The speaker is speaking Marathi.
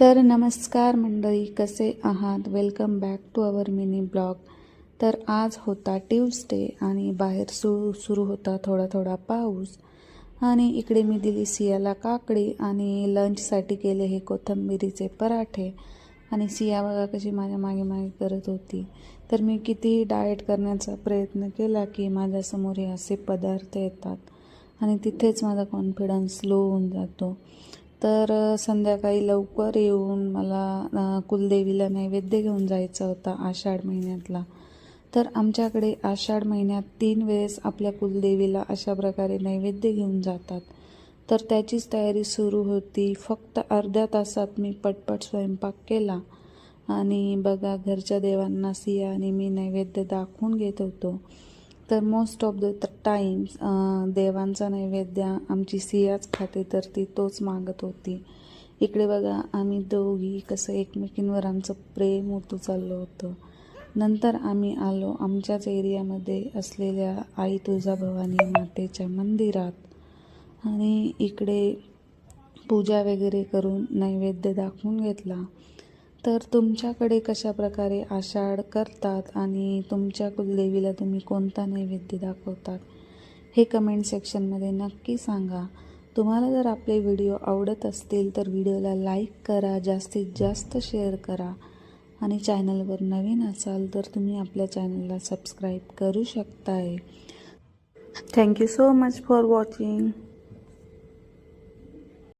तर नमस्कार मंडळी कसे आहात? Welcome back to our mini blog तर आज होता ट्यूजडे आणि बाहेर सुरू सुरू होता थोडा थोडा पाऊस. आणि इकडे मी दिली सियाला काकडी आणि लंचसाठी केले हे कोथिंबिरीचे पराठे. आणि सिया बघा कशी माझ्या मागे मागे करत होती. तर मी कितीही डाएट करण्याचा प्रयत्न केला की माझ्यासमोर हे असे पदार्थ येतात. आणि तिथेच माझा कॉन्फिडन्स लो होऊन जातो. तर संध्याकाळी लवकर येऊन मला कुलदेवीला नैवेद्य घेऊन जायचा होता आषाढ महिन्यातला. तर आमच्याकडे आषाढ महिन्यात तीन वेळेस आपल्या कुलदेवीला अशा प्रकारे नैवेद्य घेऊन जातात. तर त्याचीच तयारी सुरू होती. फक्त अर्ध्या तासात मी पटपट स्वयंपाक केला. आणि बघा घरच्या देवांना सिया आणि मी नैवेद्य दाखवून घेत होतो. तर मोस्ट ऑफ द टाईम्स देवांचा नैवेद्य आमची सियाच खाते तर ती तोच मागत होती. इकडे बघा आम्ही दोघी कसं एकमेकींवर आमचं प्रेम होतो चाललं होतं. नंतर आम्ही आलो आमच्याच एरियामध्ये असलेल्या आई तुळजाभवानी मातेच्या मंदिरात. आणि इकडे पूजा वगैरे करून नैवेद्य दाखवून घेतला. तर तुमच्याकडे कशा प्रकारे आषाढ करतात आणि तुमच्या कुलदेवीला तुम्ही कोणता नैवेद्य दाखवतात हे कमेंट सेक्शनमध्ये नक्की सांगा. तुम्हाला जर आपले व्हिडिओ आवडत असतील तर व्हिडिओला लाईक करा जास्तीत जास्त शेअर करा. आणि चॅनलवर नवीन असाल तर तुम्ही आपल्या चॅनलला सबस्क्राईब करू शकताय. Thank you so much for watching